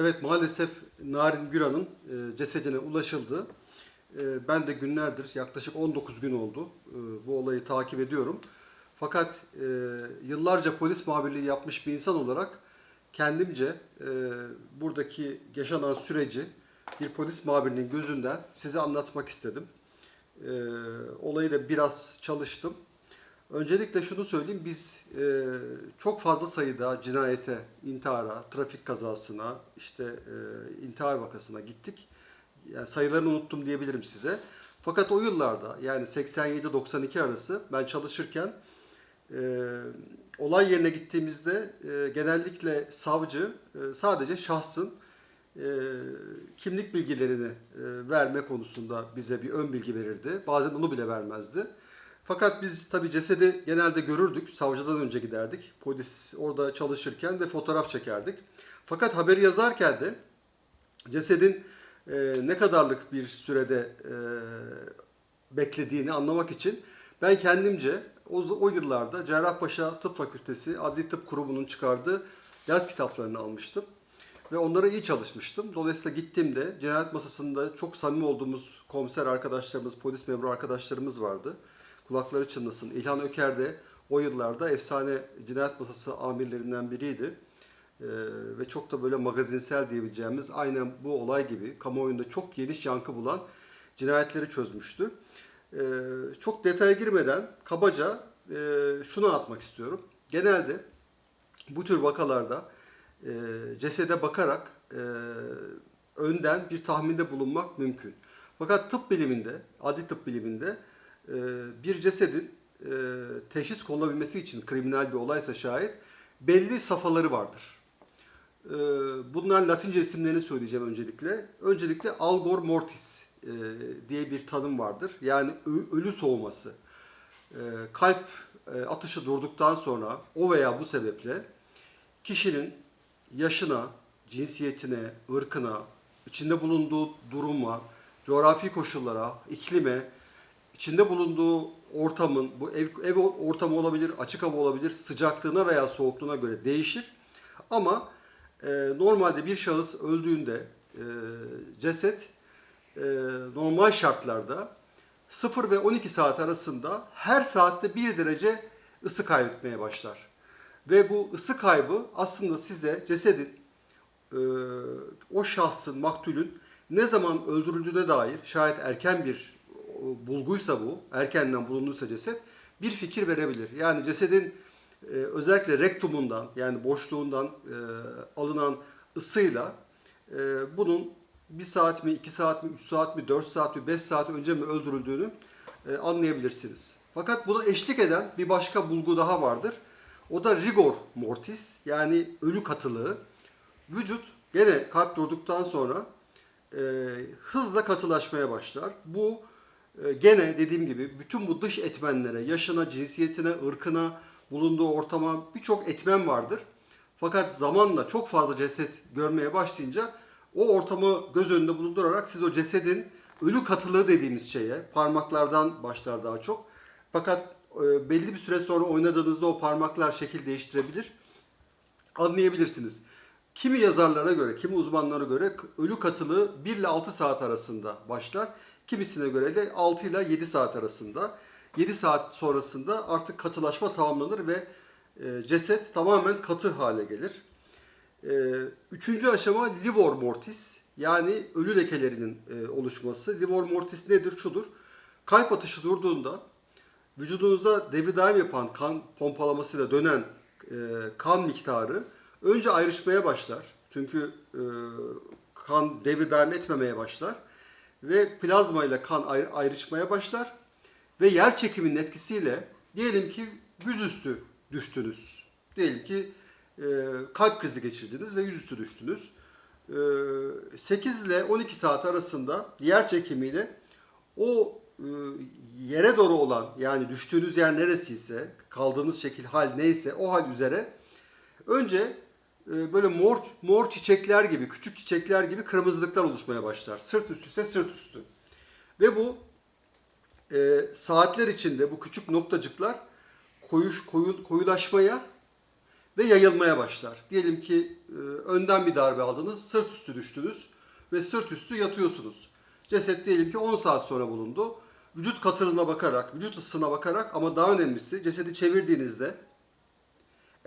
Evet maalesef Narin Güran'ın e, cesedine ulaşıldı. E, ben de günlerdir yaklaşık 19 gün oldu e, bu olayı takip ediyorum. Fakat yıllarca polis muhabirliği yapmış bir insan olarak kendimce buradaki yaşanan süreci bir polis muhabirinin gözünden size anlatmak istedim. Olayı da biraz çalıştım. Öncelikle şunu söyleyeyim, biz e, çok fazla sayıda cinayete, intihara, trafik kazasına, işte e, intihar vakasına gittik. Yani sayılarını unuttum diyebilirim size. Fakat o yıllarda yani 87-92 arası ben çalışırken e, olay yerine gittiğimizde e, genellikle savcı e, sadece şahsın e, kimlik bilgilerini e, verme konusunda bize bir ön bilgi verirdi. Bazen onu bile vermezdi. Fakat biz tabii cesedi genelde görürdük. Savcıdan önce giderdik. Polis orada çalışırken ve fotoğraf çekerdik. Fakat haberi yazarken de cesedin e, ne kadarlık bir sürede e, beklediğini anlamak için ben kendimce o, o yıllarda Cerrahpaşa Tıp Fakültesi Adli Tıp Kurumu'nun çıkardığı ders kitaplarını almıştım. Ve onlara iyi çalışmıştım. Dolayısıyla gittiğimde cinayet masasında çok samimi olduğumuz komiser arkadaşlarımız, polis memuru arkadaşlarımız vardı. Kulakları çınlasın. İlhan Öker de o yıllarda efsane cinayet masası amirlerinden biriydi. Ee, ve çok da böyle magazinsel diyebileceğimiz aynen bu olay gibi kamuoyunda çok geniş yankı bulan cinayetleri çözmüştü. Ee, çok detaya girmeden kabaca e, şunu atmak istiyorum. Genelde bu tür vakalarda e, cesede bakarak e, önden bir tahminde bulunmak mümkün. Fakat tıp biliminde, adli tıp biliminde e, bir cesedin e, teşhis konulabilmesi için kriminal bir olaysa şayet belli safhaları vardır. E, bunlar Latince isimlerini söyleyeceğim öncelikle. Öncelikle algor mortis e, diye bir tanım vardır. Yani ölü soğuması. E, kalp e, atışı durduktan sonra o veya bu sebeple kişinin yaşına, cinsiyetine, ırkına, içinde bulunduğu duruma, coğrafi koşullara, iklime, içinde bulunduğu ortamın, bu ev, ev ortamı olabilir, açık hava olabilir, sıcaklığına veya soğukluğuna göre değişir. Ama e, normalde bir şahıs öldüğünde e, ceset e, normal şartlarda 0 ve 12 saat arasında her saatte 1 derece ısı kaybetmeye başlar. Ve bu ısı kaybı aslında size cesedin e, o şahsın, maktulün ne zaman öldürüldüğüne dair şayet erken bir bulguysa bu, erkenden bulunduysa ceset bir fikir verebilir. Yani cesedin e, özellikle rektumundan yani boşluğundan e, alınan ısıyla e, bunun bir saat mi, iki saat mi, üç saat mi, dört saat mi, beş saat önce mi öldürüldüğünü e, anlayabilirsiniz. Fakat buna eşlik eden bir başka bulgu daha vardır. O da rigor mortis yani ölü katılığı. Vücut gene kalp durduktan sonra e, hızla katılaşmaya başlar. Bu e, gene dediğim gibi bütün bu dış etmenlere, yaşına, cinsiyetine, ırkına, bulunduğu ortama birçok etmen vardır. Fakat zamanla çok fazla ceset görmeye başlayınca o ortamı göz önünde bulundurarak siz o cesedin ölü katılığı dediğimiz şeye parmaklardan başlar daha çok. Fakat e, belli bir süre sonra oynadığınızda o parmaklar şekil değiştirebilir. Anlayabilirsiniz. Kimi yazarlara göre, kimi uzmanlara göre ölü katılığı 1 ile 6 saat arasında başlar. Kimisine göre de 6 ile 7 saat arasında. 7 saat sonrasında artık katılaşma tamamlanır ve e, ceset tamamen katı hale gelir. E, üçüncü aşama livor mortis yani ölü lekelerinin e, oluşması. Livor mortis nedir? Şudur. Kalp atışı durduğunda vücudunuzda devri daim yapan kan pompalamasıyla dönen kan miktarı önce ayrışmaya başlar. Çünkü kan devri daim etmemeye başlar. Ve plazma ile kan ayr- ayrışmaya başlar. Ve yer çekiminin etkisiyle diyelim ki yüzüstü düştünüz. Diyelim ki e, kalp krizi geçirdiniz ve yüzüstü düştünüz. E, 8 ile 12 saat arasında yer çekimiyle o e, yere doğru olan yani düştüğünüz yer neresiyse, kaldığınız şekil hal neyse o hal üzere önce böyle mor mor çiçekler gibi, küçük çiçekler gibi kırmızılıklar oluşmaya başlar. Sırt üstü ise sırt üstü. Ve bu e, saatler içinde bu küçük noktacıklar koyuş, koyu, koyulaşmaya ve yayılmaya başlar. Diyelim ki e, önden bir darbe aldınız, sırt üstü düştünüz ve sırt üstü yatıyorsunuz. Ceset diyelim ki 10 saat sonra bulundu. Vücut katılığına bakarak, vücut ısısına bakarak ama daha önemlisi cesedi çevirdiğinizde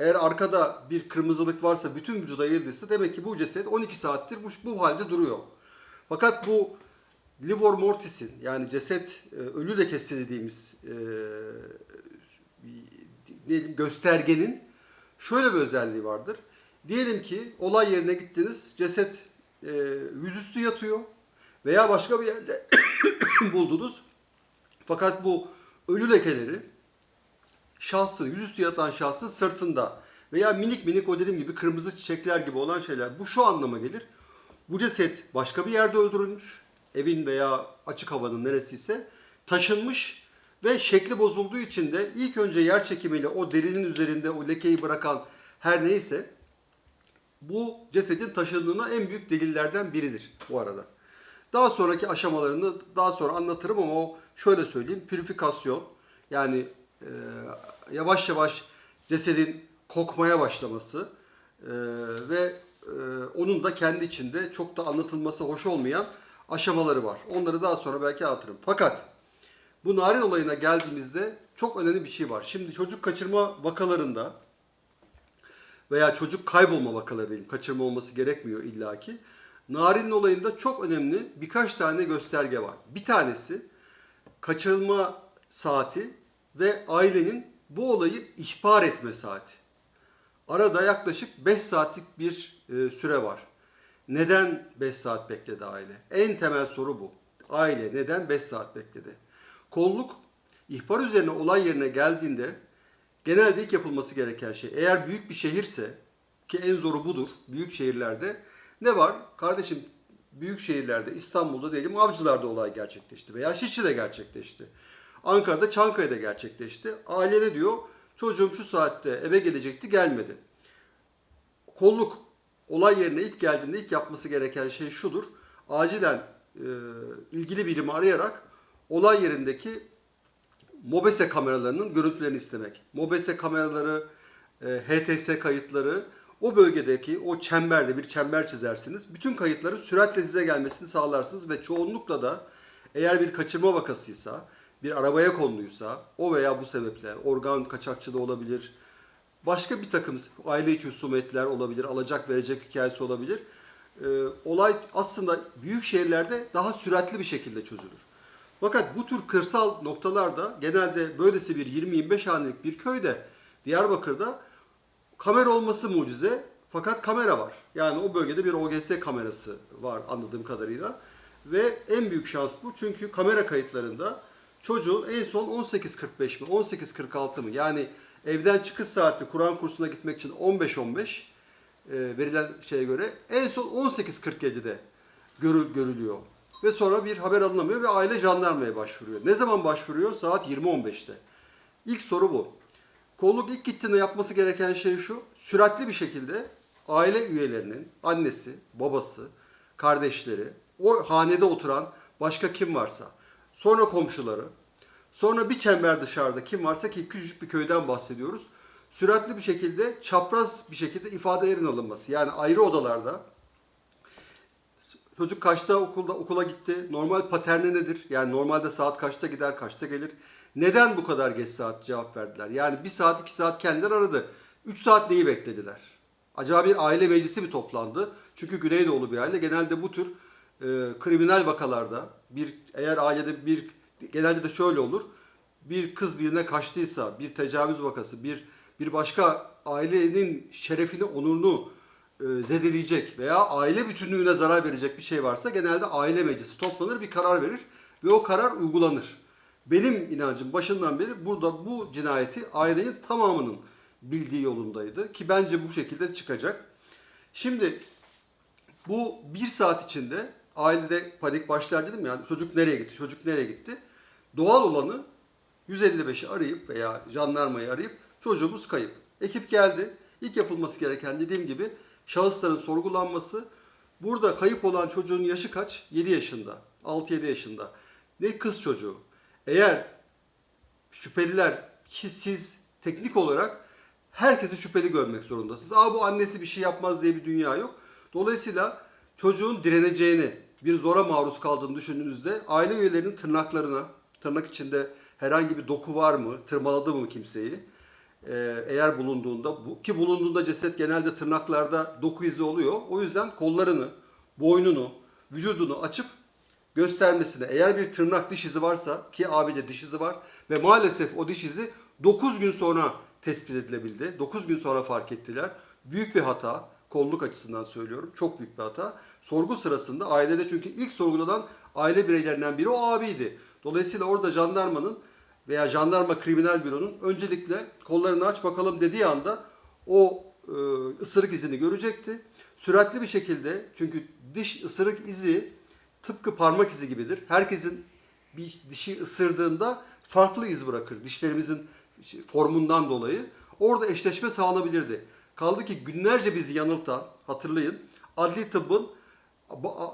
eğer arkada bir kırmızılık varsa bütün vücuda yayıldıysa demek ki bu ceset 12 saattir bu, bu halde duruyor. Fakat bu livor mortis'in yani ceset e, ölü lekesi dediğimiz e, göstergenin şöyle bir özelliği vardır. Diyelim ki olay yerine gittiniz, ceset e, yüzüstü yatıyor veya başka bir yerde buldunuz. Fakat bu ölü lekeleri şahsın, yüzüstü yatan şahsın sırtında veya minik minik o dediğim gibi kırmızı çiçekler gibi olan şeyler. Bu şu anlama gelir. Bu ceset başka bir yerde öldürülmüş. Evin veya açık havanın neresiyse taşınmış ve şekli bozulduğu için de ilk önce yer çekimiyle o derinin üzerinde o lekeyi bırakan her neyse bu cesedin taşındığına en büyük delillerden biridir bu arada. Daha sonraki aşamalarını daha sonra anlatırım ama o şöyle söyleyeyim. Pürifikasyon yani e, yavaş yavaş cesedin kokmaya başlaması e, ve e, onun da kendi içinde çok da anlatılması hoş olmayan aşamaları var. Onları daha sonra belki anlatırım. Fakat bu narin olayına geldiğimizde çok önemli bir şey var. Şimdi çocuk kaçırma vakalarında veya çocuk kaybolma vakaları diyeyim. Kaçırma olması gerekmiyor illaki. Narin'in olayında çok önemli birkaç tane gösterge var. Bir tanesi kaçırılma saati ve ailenin bu olayı ihbar etme saati. Arada yaklaşık 5 saatlik bir e, süre var. Neden 5 saat bekledi aile? En temel soru bu. Aile neden 5 saat bekledi? Kolluk ihbar üzerine olay yerine geldiğinde genelde ilk yapılması gereken şey eğer büyük bir şehirse ki en zoru budur büyük şehirlerde ne var? Kardeşim büyük şehirlerde İstanbul'da diyelim Avcılar'da olay gerçekleşti veya Şişli'de gerçekleşti. Ankara'da Çankaya'da gerçekleşti. Aile ne diyor? Çocuğum şu saatte eve gelecekti gelmedi. Kolluk olay yerine ilk geldiğinde ilk yapması gereken şey şudur. Acilen e, ilgili birimi arayarak olay yerindeki MOBESE kameralarının görüntülerini istemek. MOBESE kameraları, e, HTS kayıtları o bölgedeki o çemberde bir çember çizersiniz. Bütün kayıtların süratle size gelmesini sağlarsınız ve çoğunlukla da eğer bir kaçırma vakasıysa, bir arabaya konuluysa o veya bu sebeple organ kaçakçılığı olabilir, başka bir takım aile içi husumetler olabilir, alacak verecek hikayesi olabilir. Ee, olay aslında büyük şehirlerde daha süratli bir şekilde çözülür. Fakat bu tür kırsal noktalarda genelde böylesi bir 20-25 hanelik bir köyde Diyarbakır'da kamera olması mucize fakat kamera var. Yani o bölgede bir OGS kamerası var anladığım kadarıyla. Ve en büyük şans bu çünkü kamera kayıtlarında çocuğun en son 18.45 mi 18.46 mı yani evden çıkış saati Kur'an kursuna gitmek için 15-15 e, verilen şeye göre en son 18.47'de görül, görülüyor. Ve sonra bir haber alınamıyor ve aile jandarmaya başvuruyor. Ne zaman başvuruyor? Saat 20.15'te. İlk soru bu. Kolluk ilk gittiğinde yapması gereken şey şu. Süratli bir şekilde aile üyelerinin annesi, babası, kardeşleri, o hanede oturan başka kim varsa, sonra komşuları, sonra bir çember dışarıda kim varsa ki küçücük bir köyden bahsediyoruz. Süratli bir şekilde, çapraz bir şekilde ifadelerin alınması. Yani ayrı odalarda Çocuk kaçta okulda okula gitti? Normal paterni nedir? Yani normalde saat kaçta gider, kaçta gelir? Neden bu kadar geç saat cevap verdiler? Yani bir saat, iki saat kendileri aradı. Üç saat neyi beklediler? Acaba bir aile meclisi mi toplandı? Çünkü Güneydoğulu bir aile. Genelde bu tür e, kriminal vakalarda bir eğer ailede bir genelde de şöyle olur. Bir kız birine kaçtıysa, bir tecavüz vakası, bir bir başka ailenin şerefini, onurunu e, zedeleyecek veya aile bütünlüğüne zarar verecek bir şey varsa genelde aile meclisi toplanır, bir karar verir ve o karar uygulanır. Benim inancım başından beri burada bu cinayeti ailenin tamamının bildiği yolundaydı ki bence bu şekilde çıkacak. Şimdi bu bir saat içinde ailede panik başlar dedim yani çocuk nereye gitti, çocuk nereye gitti. Doğal olanı 155'i arayıp veya jandarmayı arayıp çocuğumuz kayıp. Ekip geldi. İlk yapılması gereken dediğim gibi şahısların sorgulanması. Burada kayıp olan çocuğun yaşı kaç? 7 yaşında, 6-7 yaşında. Ne kız çocuğu. Eğer şüpheliler ki siz teknik olarak herkesi şüpheli görmek zorundasınız. Aa bu annesi bir şey yapmaz diye bir dünya yok. Dolayısıyla çocuğun direneceğini, bir zora maruz kaldığını düşündüğünüzde aile üyelerinin tırnaklarına, tırnak içinde herhangi bir doku var mı, tırmaladı mı kimseyi, ee, eğer bulunduğunda, bu, ki bulunduğunda ceset genelde tırnaklarda doku izi oluyor. O yüzden kollarını, boynunu, vücudunu açıp göstermesine eğer bir tırnak diş izi varsa ki abide diş izi var ve maalesef o diş izi 9 gün sonra tespit edilebildi. 9 gün sonra fark ettiler. Büyük bir hata. Kolluk açısından söylüyorum. Çok büyük bir hata. Sorgu sırasında ailede çünkü ilk sorgulanan aile bireylerinden biri o abiydi. Dolayısıyla orada jandarmanın veya jandarma kriminal büronun öncelikle kollarını aç bakalım dediği anda o e, ısırık izini görecekti. Süratli bir şekilde çünkü diş ısırık izi tıpkı parmak izi gibidir. Herkesin bir dişi ısırdığında farklı iz bırakır dişlerimizin formundan dolayı. Orada eşleşme sağlanabilirdi. Kaldı ki günlerce bizi yanıltan, hatırlayın, adli tıbbın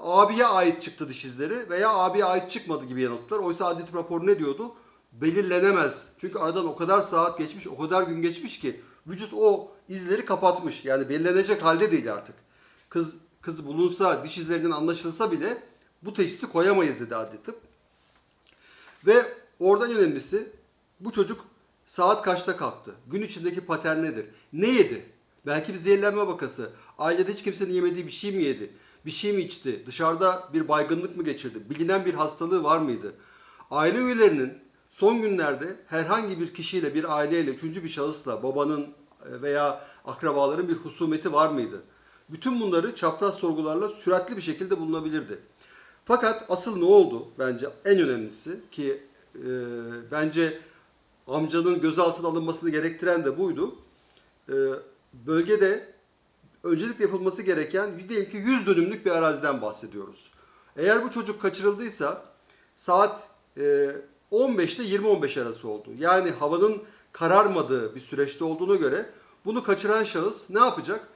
abiye ait çıktı diş izleri veya abiye ait çıkmadı gibi yanılttılar. Oysa adli tıp raporu ne diyordu? Belirlenemez. Çünkü aradan o kadar saat geçmiş, o kadar gün geçmiş ki vücut o izleri kapatmış. Yani belirlenecek halde değil artık. Kız kız bulunsa, diş izlerinden anlaşılsa bile bu teşhisi koyamayız dedi adli tıp. Ve oradan önemlisi bu çocuk saat kaçta kalktı? Gün içindeki patern nedir? Ne yedi? Belki bir zehirlenme vakası. Ailede hiç kimsenin yemediği bir şey mi yedi? Bir şey mi içti? Dışarıda bir baygınlık mı geçirdi? Bilinen bir hastalığı var mıydı? Aile üyelerinin son günlerde herhangi bir kişiyle, bir aileyle, üçüncü bir şahısla, babanın e, veya akrabaların bir husumeti var mıydı? Bütün bunları çapraz sorgularla süratli bir şekilde bulunabilirdi. Fakat asıl ne oldu bence en önemlisi ki e, bence amcanın gözaltına alınmasını gerektiren de buydu. E, bölgede öncelikle yapılması gereken diyelim ki 100 dönümlük bir araziden bahsediyoruz. Eğer bu çocuk kaçırıldıysa saat e, 15 ile 20-15 arası oldu. Yani havanın kararmadığı bir süreçte olduğuna göre bunu kaçıran şahıs ne yapacak?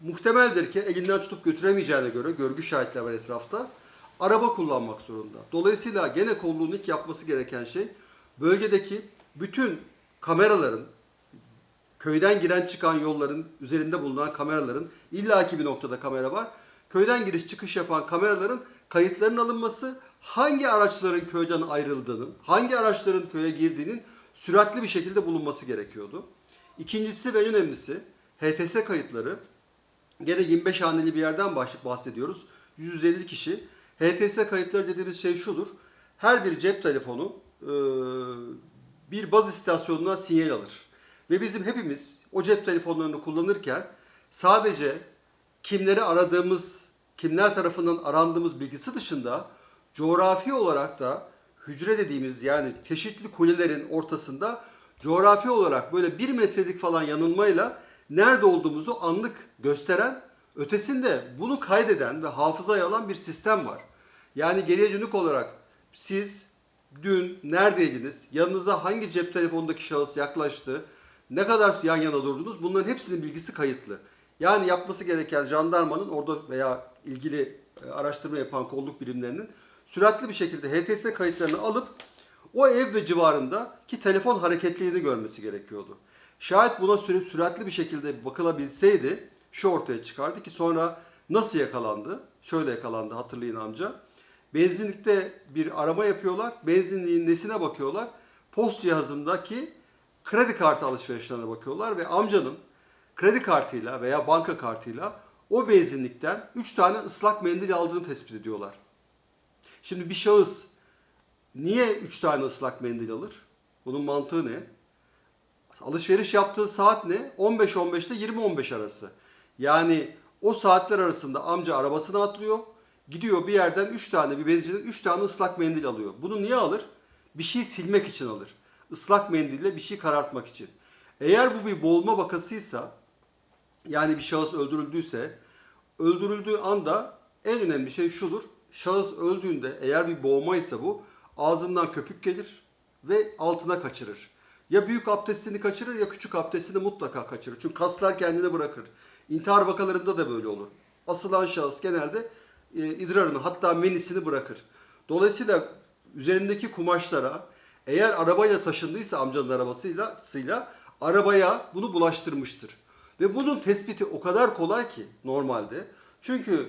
Muhtemeldir ki elinden tutup götüremeyeceğine göre görgü şahitler var etrafta. Araba kullanmak zorunda. Dolayısıyla gene kolluğun ilk yapması gereken şey bölgedeki bütün kameraların köyden giren çıkan yolların üzerinde bulunan kameraların illaki bir noktada kamera var. Köyden giriş çıkış yapan kameraların kayıtlarının alınması, hangi araçların köyden ayrıldığının, hangi araçların köye girdiğinin süratli bir şekilde bulunması gerekiyordu. İkincisi ve en önemlisi HTS kayıtları. Gene 25 haneli bir yerden bahsediyoruz. 150 kişi. HTS kayıtları dediğimiz şey şudur. Her bir cep telefonu bir baz istasyonuna sinyal alır. Ve bizim hepimiz o cep telefonlarını kullanırken sadece kimleri aradığımız, kimler tarafından arandığımız bilgisi dışında coğrafi olarak da hücre dediğimiz yani çeşitli kulelerin ortasında coğrafi olarak böyle bir metrelik falan yanılmayla nerede olduğumuzu anlık gösteren ötesinde bunu kaydeden ve hafızaya alan bir sistem var. Yani geriye dönük olarak siz dün neredeydiniz, yanınıza hangi cep telefonundaki şahıs yaklaştı, ne kadar yan yana durdunuz bunların hepsinin bilgisi kayıtlı. Yani yapması gereken jandarmanın orada veya ilgili e, araştırma yapan kolluk birimlerinin süratli bir şekilde HTS kayıtlarını alıp o ev ve civarında ki telefon hareketliliğini görmesi gerekiyordu. Şayet buna süratli bir şekilde bakılabilseydi şu ortaya çıkardı ki sonra nasıl yakalandı? Şöyle yakalandı hatırlayın amca. Benzinlikte bir arama yapıyorlar. Benzinliğin nesine bakıyorlar? Post cihazındaki kredi kartı alışverişlerine bakıyorlar ve amcanın kredi kartıyla veya banka kartıyla o benzinlikten 3 tane ıslak mendil aldığını tespit ediyorlar. Şimdi bir şahıs niye 3 tane ıslak mendil alır? Bunun mantığı ne? Alışveriş yaptığı saat ne? 15-15 ile 20-15 arası. Yani o saatler arasında amca arabasına atlıyor. Gidiyor bir yerden 3 tane bir benzinciden 3 tane ıslak mendil alıyor. Bunu niye alır? Bir şey silmek için alır. Islak mendille bir şey karartmak için. Eğer bu bir boğulma vakasıysa yani bir şahıs öldürüldüyse öldürüldüğü anda en önemli şey şudur. Şahıs öldüğünde eğer bir boğma ise bu ağzından köpük gelir ve altına kaçırır. Ya büyük abdestini kaçırır ya küçük abdestini mutlaka kaçırır. Çünkü kaslar kendini bırakır. İntihar vakalarında da böyle olur. Asılan şahıs genelde e, idrarını hatta menisini bırakır. Dolayısıyla üzerindeki kumaşlara eğer arabayla taşındıysa amcanın arabasıyla sıyla, arabaya bunu bulaştırmıştır. Ve bunun tespiti o kadar kolay ki normalde. Çünkü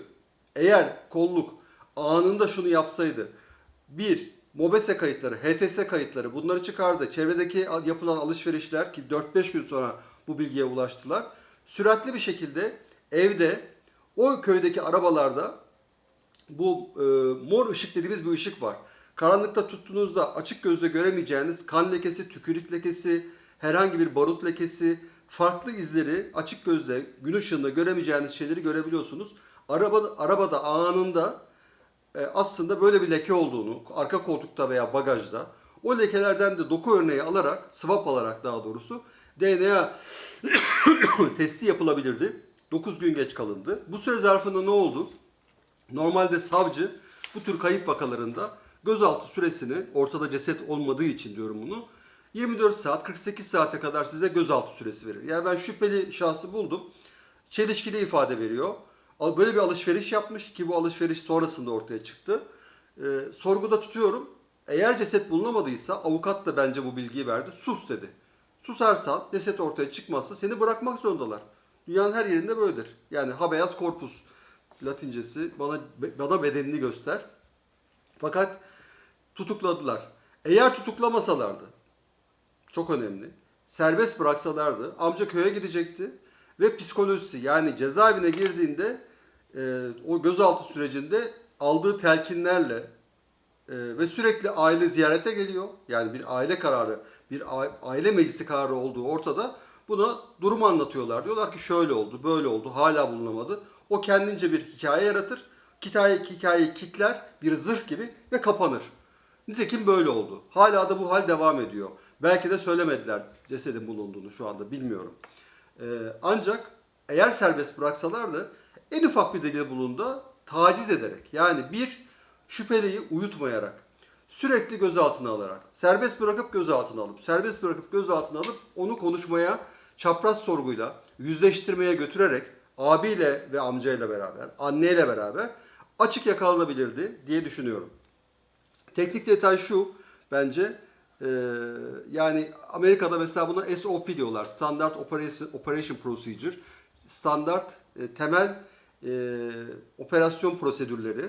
eğer kolluk anında şunu yapsaydı. Bir, MOBESE kayıtları, HTS kayıtları bunları çıkardı. Çevredeki yapılan alışverişler ki 4-5 gün sonra bu bilgiye ulaştılar. Süratli bir şekilde evde o köydeki arabalarda bu e, mor ışık dediğimiz bir ışık var. Karanlıkta tuttuğunuzda açık gözle göremeyeceğiniz kan lekesi, tükürük lekesi, herhangi bir barut lekesi, farklı izleri açık gözle gün ışığında göremeyeceğiniz şeyleri görebiliyorsunuz. Araba, arabada anında e, aslında böyle bir leke olduğunu arka koltukta veya bagajda o lekelerden de doku örneği alarak, swap alarak daha doğrusu DNA testi yapılabilirdi. 9 gün geç kalındı. Bu süre zarfında ne oldu? Normalde savcı bu tür kayıp vakalarında gözaltı süresini ortada ceset olmadığı için diyorum bunu 24 saat 48 saate kadar size gözaltı süresi verir. Yani ben şüpheli şahsı buldum. Çelişkili ifade veriyor. Böyle bir alışveriş yapmış ki bu alışveriş sonrasında ortaya çıktı. Ee, sorguda tutuyorum. Eğer ceset bulunamadıysa avukat da bence bu bilgiyi verdi. Sus dedi. Susarsan ceset ortaya çıkmazsa seni bırakmak zorundalar. Dünyanın her yerinde böyledir. Yani habeas corpus latincesi bana bana bedenini göster. Fakat tutukladılar. Eğer tutuklamasalardı çok önemli. Serbest bıraksalardı amca köye gidecekti ve psikolojisi yani cezaevine girdiğinde e, o gözaltı sürecinde aldığı telkinlerle e, ve sürekli aile ziyarete geliyor. Yani bir aile kararı, bir aile meclisi kararı olduğu ortada. Buna durumu anlatıyorlar. Diyorlar ki şöyle oldu, böyle oldu, hala bulunamadı. O kendince bir hikaye yaratır. Hikaye, hikayeyi kitler, bir zırh gibi ve kapanır. Nitekim böyle oldu. Hala da bu hal devam ediyor. Belki de söylemediler cesedin bulunduğunu şu anda bilmiyorum. Ee, ancak eğer serbest bıraksalardı en ufak bir delil bulunduğunda taciz ederek yani bir şüpheliyi uyutmayarak sürekli gözaltına alarak serbest bırakıp gözaltına alıp serbest bırakıp gözaltına alıp onu konuşmaya çapraz sorguyla yüzleştirmeye götürerek abiyle ve amcayla beraber anneyle beraber açık yakalanabilirdi diye düşünüyorum. Teknik detay şu bence e, yani Amerika'da mesela buna SOP diyorlar. Standard Operation, Operation Procedure. Standart e, temel e, operasyon prosedürleri.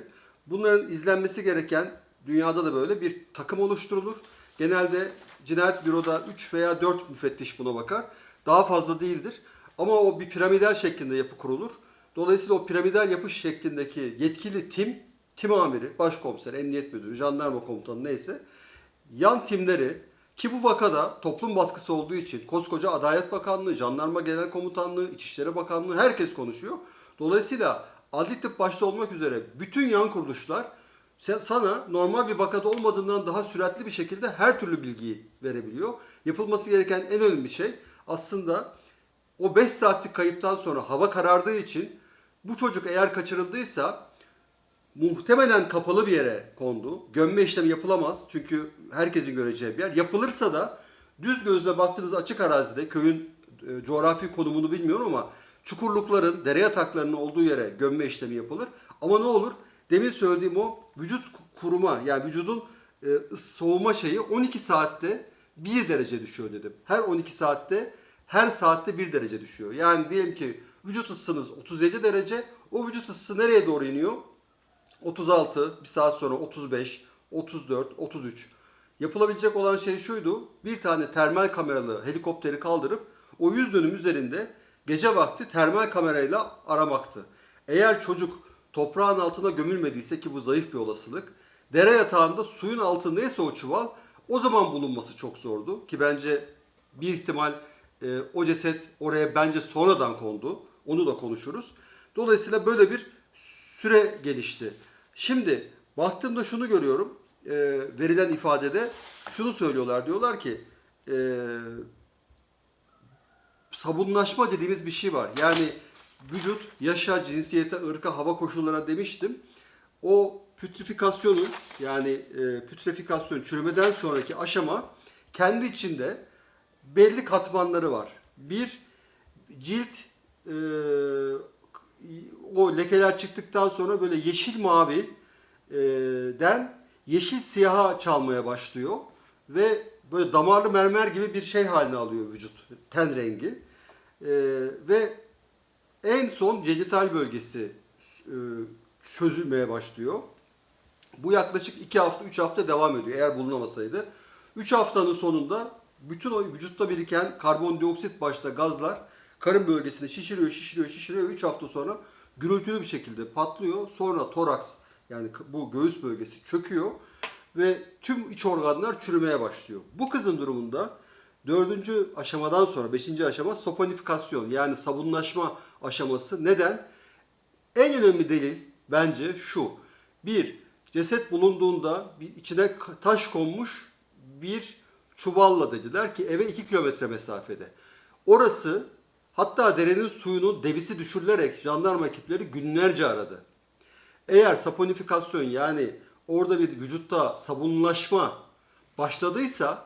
Bunların izlenmesi gereken dünyada da böyle bir takım oluşturulur. Genelde cinayet büroda 3 veya 4 müfettiş buna bakar. Daha fazla değildir. Ama o bir piramidal şeklinde yapı kurulur. Dolayısıyla o piramidal yapış şeklindeki yetkili tim, tim amiri, başkomiser, emniyet müdürü, jandarma komutanı neyse yan timleri ki bu vakada toplum baskısı olduğu için koskoca Adalet Bakanlığı, Jandarma Genel Komutanlığı, İçişleri Bakanlığı herkes konuşuyor. Dolayısıyla adli tıp başta olmak üzere bütün yan kuruluşlar sana normal bir vakada olmadığından daha süratli bir şekilde her türlü bilgiyi verebiliyor. Yapılması gereken en önemli şey aslında o 5 saatlik kayıptan sonra hava karardığı için bu çocuk eğer kaçırıldıysa muhtemelen kapalı bir yere kondu. Gömme işlemi yapılamaz çünkü herkesin göreceği bir yer. Yapılırsa da düz gözle baktığınız açık arazide köyün e, coğrafi konumunu bilmiyorum ama çukurlukların, dere yataklarının olduğu yere gömme işlemi yapılır. Ama ne olur? Demin söylediğim o vücut kuruma yani vücudun e, soğuma şeyi 12 saatte 1 derece düşüyor dedim. Her 12 saatte her saatte 1 derece düşüyor. Yani diyelim ki vücut ısınız 37 derece. O vücut ısısı nereye doğru iniyor? 36, bir saat sonra 35, 34, 33. Yapılabilecek olan şey şuydu. Bir tane termal kameralı helikopteri kaldırıp o yüz dönüm üzerinde gece vakti termal kamerayla aramaktı. Eğer çocuk toprağın altına gömülmediyse ki bu zayıf bir olasılık. Dere yatağında suyun altındaysa o çuval o zaman bulunması çok zordu. Ki bence bir ihtimal e, o ceset oraya bence sonradan kondu. Onu da konuşuruz. Dolayısıyla böyle bir süre gelişti. Şimdi baktığımda şunu görüyorum. e, verilen ifadede şunu söylüyorlar. Diyorlar ki e, sabunlaşma dediğimiz bir şey var. Yani vücut yaşa, cinsiyete, ırka, hava koşullarına demiştim. O pütrifikasyonun yani e, pütrifikasyon çürümeden sonraki aşama kendi içinde belli katmanları var. Bir cilt e, o lekeler çıktıktan sonra böyle yeşil mavi e, den yeşil siyaha çalmaya başlıyor ve böyle damarlı mermer gibi bir şey haline alıyor vücut. Ten rengi. Ee, ve en son genital bölgesi e, çözülmeye başlıyor. Bu yaklaşık 2 hafta 3 hafta devam ediyor eğer bulunamasaydı. 3 haftanın sonunda bütün o vücutta biriken karbondioksit başta gazlar karın bölgesini şişiriyor, şişiriyor, şişiriyor. 3 hafta sonra gürültülü bir şekilde patlıyor. Sonra toraks yani bu göğüs bölgesi çöküyor ve tüm iç organlar çürümeye başlıyor. Bu kızın durumunda dördüncü aşamadan sonra beşinci aşama soponifikasyon yani sabunlaşma aşaması. Neden? En önemli delil bence şu. Bir, ceset bulunduğunda bir içine taş konmuş bir çuvalla dediler ki eve 2 kilometre mesafede. Orası hatta derenin suyunu debisi düşürülerek jandarma ekipleri günlerce aradı. Eğer saponifikasyon yani orada bir vücutta sabunlaşma başladıysa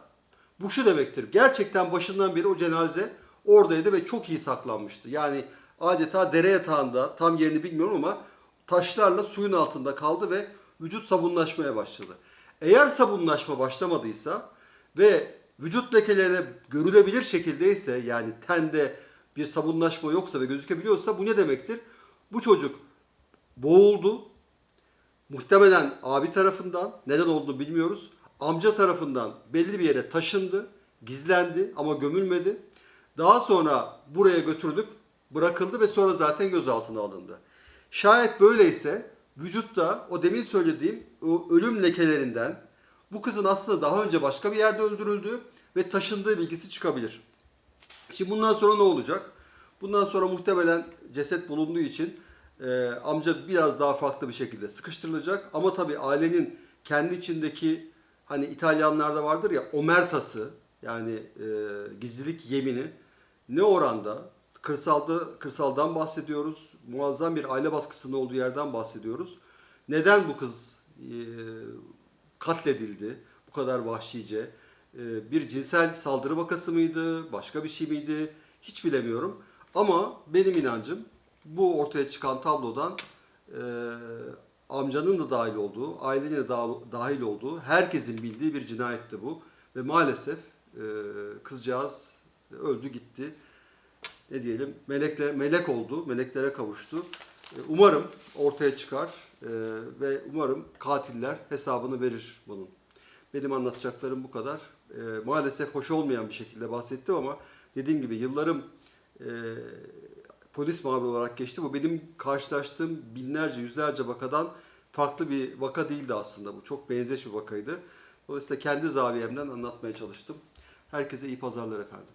bu şu demektir. Gerçekten başından beri o cenaze oradaydı ve çok iyi saklanmıştı. Yani adeta dere yatağında tam yerini bilmiyorum ama taşlarla suyun altında kaldı ve vücut sabunlaşmaya başladı. Eğer sabunlaşma başlamadıysa ve vücut lekeleri görülebilir şekildeyse yani tende bir sabunlaşma yoksa ve gözükebiliyorsa bu ne demektir? Bu çocuk boğuldu. Muhtemelen abi tarafından neden olduğunu bilmiyoruz. Amca tarafından belli bir yere taşındı, gizlendi ama gömülmedi. Daha sonra buraya götürülüp bırakıldı ve sonra zaten gözaltına alındı. Şayet böyleyse vücutta o demin söylediğim o ölüm lekelerinden bu kızın aslında daha önce başka bir yerde öldürüldüğü ve taşındığı bilgisi çıkabilir. Şimdi bundan sonra ne olacak? Bundan sonra muhtemelen ceset bulunduğu için e, amca biraz daha farklı bir şekilde sıkıştırılacak. Ama tabii ailenin kendi içindeki hani İtalyanlarda vardır ya omertası yani e, gizlilik yemini ne oranda kırsalda kırsaldan bahsediyoruz. Muazzam bir aile baskısının olduğu yerden bahsediyoruz. Neden bu kız e, katledildi bu kadar vahşice? E, bir cinsel saldırı vakası mıydı? Başka bir şey miydi? Hiç bilemiyorum. Ama benim inancım bu ortaya çıkan tablodan e, amcanın da dahil olduğu, ailenin de da- dahil olduğu, herkesin bildiği bir cinayetti bu. Ve maalesef e, kızcağız öldü gitti. Ne diyelim, melekle melek oldu, meleklere kavuştu. E, umarım ortaya çıkar e, ve umarım katiller hesabını verir bunun. Benim anlatacaklarım bu kadar. E, maalesef hoş olmayan bir şekilde bahsettim ama dediğim gibi yıllarım e, polis muhabiri olarak geçti. Bu benim karşılaştığım binlerce, yüzlerce vakadan farklı bir vaka değildi aslında. Bu çok benzeş bir vakaydı. Dolayısıyla kendi zaviyemden anlatmaya çalıştım. Herkese iyi pazarlar efendim.